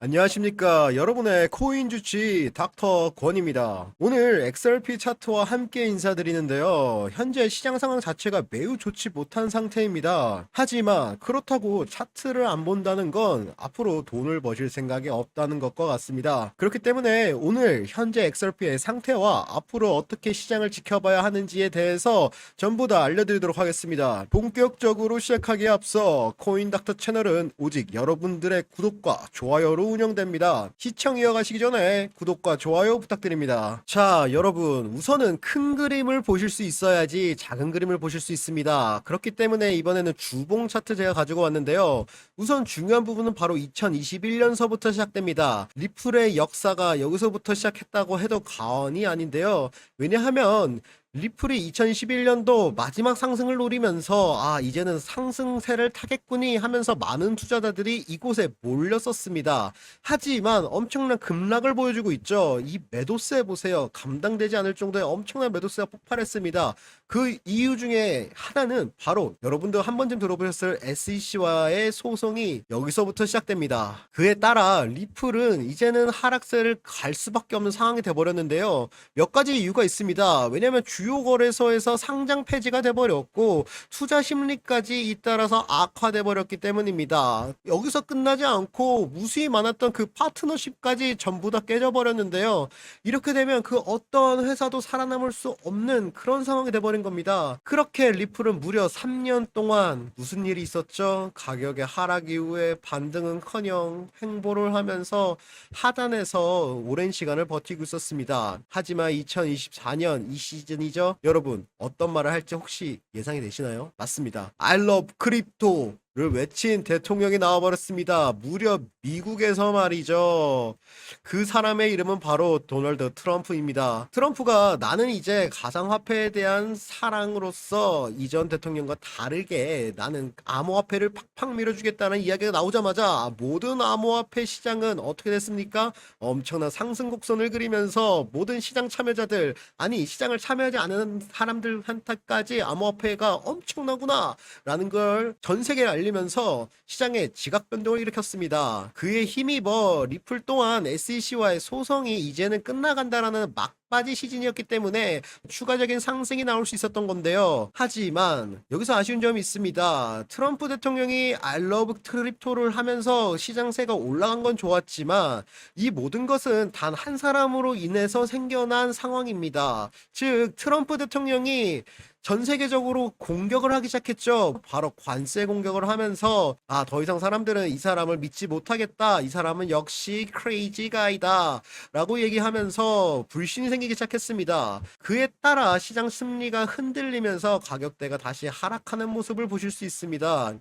안녕하십니까. 여러분의 코인 주치 닥터 권입니다. 오늘 XRP 차트와 함께 인사드리는데요. 현재 시장 상황 자체가 매우 좋지 못한 상태입니다. 하지만 그렇다고 차트를 안 본다는 건 앞으로 돈을 버실 생각이 없다는 것과 같습니다. 그렇기 때문에 오늘 현재 XRP의 상태와 앞으로 어떻게 시장을 지켜봐야 하는지에 대해서 전부 다 알려드리도록 하겠습니다. 본격적으로 시작하기에 앞서 코인 닥터 채널은 오직 여러분들의 구독과 좋아요로 운영됩니다. 시청 이어가시기 전에 구독과 좋아요 부탁드립니다. 자, 여러분, 우선은 큰 그림을 보실 수 있어야지 작은 그림을 보실 수 있습니다. 그렇기 때문에 이번에는 주봉 차트 제가 가지고 왔는데요. 우선 중요한 부분은 바로 2021년서부터 시작됩니다. 리플의 역사가 여기서부터 시작했다고 해도 과언이 아닌데요. 왜냐하면 리플이 2011년도 마지막 상승을 노리면서 아 이제는 상승세를 타겠구니 하면서 많은 투자자들이 이곳에 몰렸었습니다. 하지만 엄청난 급락을 보여주고 있죠. 이 매도세 보세요. 감당되지 않을 정도의 엄청난 매도세가 폭발했습니다. 그 이유 중에 하나는 바로 여러분도 한 번쯤 들어보셨을 SEC와의 소송이 여기서부터 시작됩니다. 그에 따라 리플은 이제는 하락세를 갈 수밖에 없는 상황이 돼버렸는데요. 몇 가지 이유가 있습니다. 왜냐하면 주요 거래소에서 상장 폐지가 돼버렸고 투자 심리까지 잇따라서 악화돼 버렸기 때문입니다. 여기서 끝나지 않고 무수히 많았던 그 파트너십까지 전부 다 깨져 버렸는데요. 이렇게 되면 그 어떤 회사도 살아남을 수 없는 그런 상황이 돼버린 겁니다. 그렇게 리플은 무려 3년 동안 무슨 일이 있었죠? 가격의 하락 이후에 반등은커녕 횡보를 하면서 하단에서 오랜 시간을 버티고 있었습니다. 하지만 2024년 이 시즌이죠. 여러분 어떤 말을 할지 혹시 예상이 되시나요? 맞습니다. I love crypto 를 외친 대통령이 나와버렸습니다. 무려 미국에서 말이죠. 그 사람의 이름은 바로 도널드 트럼프입니다. 트럼프가 나는 이제 가상화폐에 대한 사랑으로서 이전 대통령과 다르게 나는 암호화폐를 팍팍 밀어주겠다는 이야기가 나오자마자 모든 암호화폐 시장은 어떻게 됐습니까? 엄청난 상승 곡선을 그리면서 모든 시장 참여자들 아니 시장을 참여하지 않은 사람들한테까지 암호화폐가 엄청나구나 라는 걸 전 세계에 알 리면서 시장에 지각 변동을 일으켰습니다. 그에 힘입어 리플 또한 SEC와의 소송이 이제는 끝나간다라는 막바지 시즌이었기 때문에 추가적인 상승이 나올 수 있었던 건데요. 하지만 여기서 아쉬운 점이 있습니다. 트럼프 대통령이 love 크립토를 하면서 시장세가 올라간 건 좋았지만 이 모든 것은 단 한 사람으로 인해서 생겨난 상황입니다. 즉 트럼프 대통령이 전 세계적으로 공격을 하기 시작했죠. 바로 관세 공격을 하면서 아, 더 이상 사람들은 이 사람을 믿지 못하겠다. 이 사람은 역시 크레이지 가이다. 라고 얘기하면서 불신이 생기기 시작했습니다. 그에 따라 시장 심리가 흔들리면서 가격대가 다시 하락하는 모습을 보실 수 있습니다.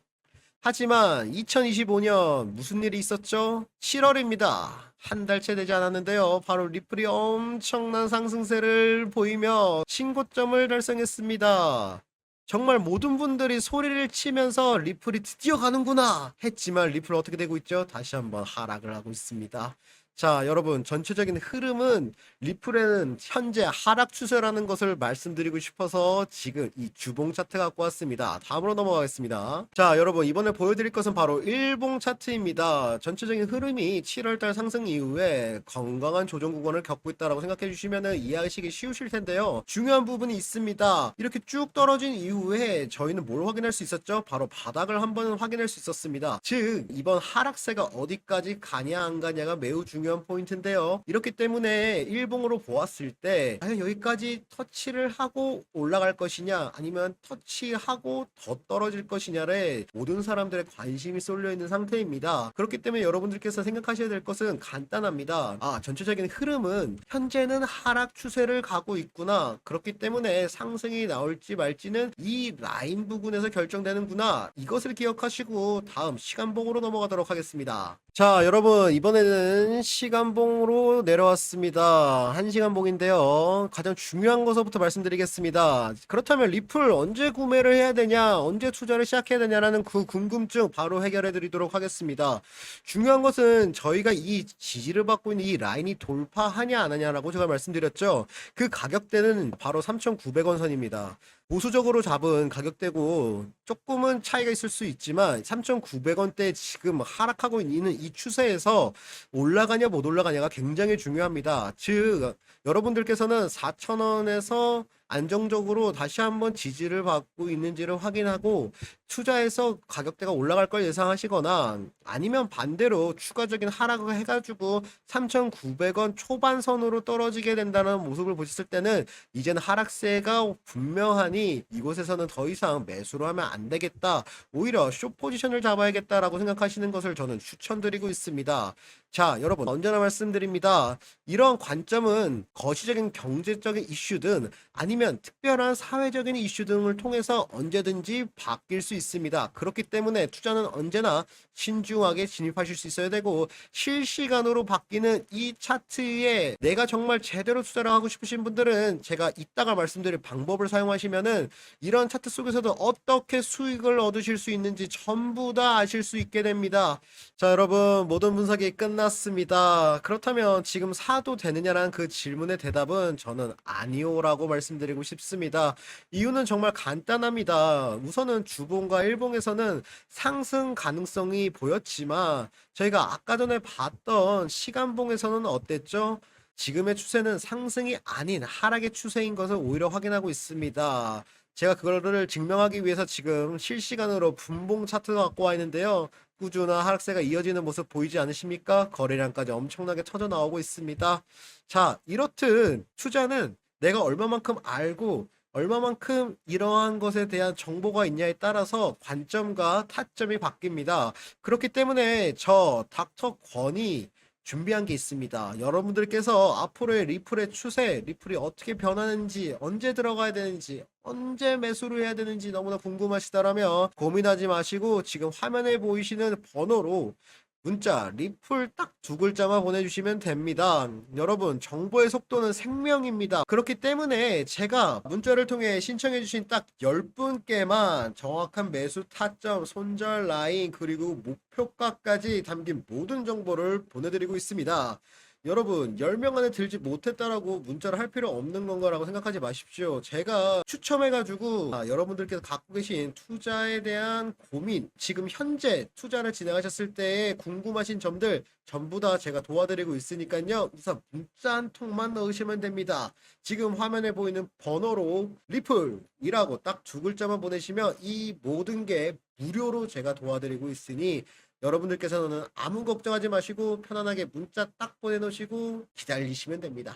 하지만 2025년 무슨 일이 있었죠? 7월입니다. 한 달째 되지 않았는데요. 바로 리플이 엄청난 상승세를 보이며 신고점을 달성했습니다. 정말 모든 분들이 소리를 치면서 리플이 드디어 가는구나 했지만 리플 어떻게 되고 있죠? 다시 한번 하락을 하고 있습니다. 자, 여러분, 전체적인 흐름은 리플에는 현재 하락 추세라는 것을 말씀드리고 싶어서 지금 이 주봉 차트 갖고 왔습니다. 다음으로 넘어가겠습니다. 자, 여러분, 이번에 보여드릴 것은 바로 일봉 차트입니다. 전체적인 흐름이 7월달 상승 이후에 건강한 조정 구간을 겪고 있다라고 생각해 주시면 이해하시기 쉬우실 텐데요. 중요한 부분이 있습니다. 이렇게 쭉 떨어진 이후에 저희는 뭘 확인할 수 있었죠? 바로 바닥을 한번 확인할 수 있었습니다. 즉, 이번 하락세가 어디까지 가냐 안 가냐가 매우 중요 한 포인트인데요. 이렇기 때문에 일봉으로 보았을 때 과연 여기까지 터치를 하고 올라갈 것이냐 아니면 터치하고 더 떨어질 것이냐를 모든 사람들의 관심이 쏠려 있는 상태입니다. 그렇기 때문에 여러분들께서 생각하셔야 될 것은 간단합니다. 아, 전체적인 흐름은 현재는 하락 추세를 가고 있구나. 그렇기 때문에 상승이 나올지 말지는 이 라인 부분에서 결정되는구나. 이것을 기억하시고 다음 시간봉으로 넘어가도록 하겠습니다. 자, 여러분, 이번에는 1시간봉으로 내려왔습니다. 1시간봉인데요. 가장 중요한 것부터 말씀드리겠습니다. 그렇다면 리플 언제 구매를 해야 되냐, 언제 투자를 시작해야 되냐라는 그 궁금증 바로 해결해 드리도록 하겠습니다. 중요한 것은 저희가 이 지지를 받고 있는 이 라인이 돌파하냐 안 하냐라고 제가 말씀드렸죠. 그 가격대는 바로 3,900원 선입니다. 보수적으로 잡은 가격대고 조금은 차이가 있을 수 있지만 3,900원대 지금 하락하고 있는 이 추세에서 올라가냐 못 올라가냐가 굉장히 중요합니다. 즉 여러분들께서는 4,000원에서 안정적으로 다시 한번 지지를 받고 있는지를 확인하고 투자해서 가격대가 올라갈 걸 예상하시거나 아니면 반대로 추가적인 하락을 해가지고 3,900원 초반선으로 떨어지게 된다는 모습을 보셨을 때는 이제는 하락세가 분명하니 이곳에서는 더 이상 매수를 하면 안 되겠다. 오히려 숏 포지션을 잡아야겠다라고 생각하시는 것을 저는 추천드리고 있습니다. 자, 여러분 언제나 말씀드립니다. 이런 관점은 거시적인 경제적인 이슈든 아니면 특별한 사회적인 이슈 등을 통해서 언제든지 바뀔 수 있습니다. 그렇기 때문에 투자는 언제나 신중하게 진입하실 수 있어야 되고 실시간으로 바뀌는 이 차트에 내가 정말 제대로 투자를 하고 싶으신 분들은 제가 이따가 말씀드릴 방법을 사용하시면은 이런 차트 속에서도 어떻게 수익을 얻으실 수 있는지 전부 다 아실 수 있게 됩니다. 자, 여러분 모든 분석이 끝 났습니다. 그렇다면 지금 사도 되느냐라는 그 질문의 대답은 저는 아니오라고 말씀드리고 싶습니다. 이유는 정말 간단합니다. 우선은 주봉과 일봉에서는 상승 가능성이 보였지만 저희가 아까 전에 봤던 시간봉에서는 어땠죠? 지금의 추세는 상승이 아닌 하락의 추세인 것을 오히려 확인하고 있습니다. 제가 그거를 증명하기 위해서 지금 실시간으로 분봉 차트 갖고 와 있는데요. 꾸준한 하락세가 이어지는 모습 보이지 않으십니까? 거래량까지 엄청나게 터져 나오고 있습니다. 자, 이렇듯 투자는 내가 얼마만큼 알고 얼마만큼 이러한 것에 대한 정보가 있냐에 따라서 관점과 타점이 바뀝니다. 그렇기 때문에 저 닥터 권이 준비한 게 있습니다. 여러분들께서 앞으로의 리플의 추세, 리플이 어떻게 변하는지, 언제 들어가야 되는지, 언제 매수를 해야 되는지 너무나 궁금하시다라면 고민하지 마시고 지금 화면에 보이시는 번호로 문자 리플 딱 두 글자만 보내주시면 됩니다. 여러분 정보의 속도는 생명입니다. 그렇기 때문에 제가 문자를 통해 신청해주신 딱 10분께만 정확한 매수 타점, 손절 라인 그리고 목표가까지 담긴 모든 정보를 보내드리고 있습니다. 여러분 10명 안에 들지 못했다라고 문자를 할 필요 없는 건가라고 생각하지 마십시오. 제가 추첨해가지고 아, 여러분들께서 갖고 계신 투자에 대한 고민, 지금 현재 투자를 진행하셨을 때 궁금하신 점들 전부 다 제가 도와드리고 있으니까요. 우선 문자 한 통만 넣으시면 됩니다. 지금 화면에 보이는 번호로 리플이라고 딱 두 글자만 보내시면 이 모든 게 무료로 제가 도와드리고 있으니 여러분들께서는 아무 걱정하지 마시고 편안하게 문자 딱 보내놓으시고 기다리시면 됩니다.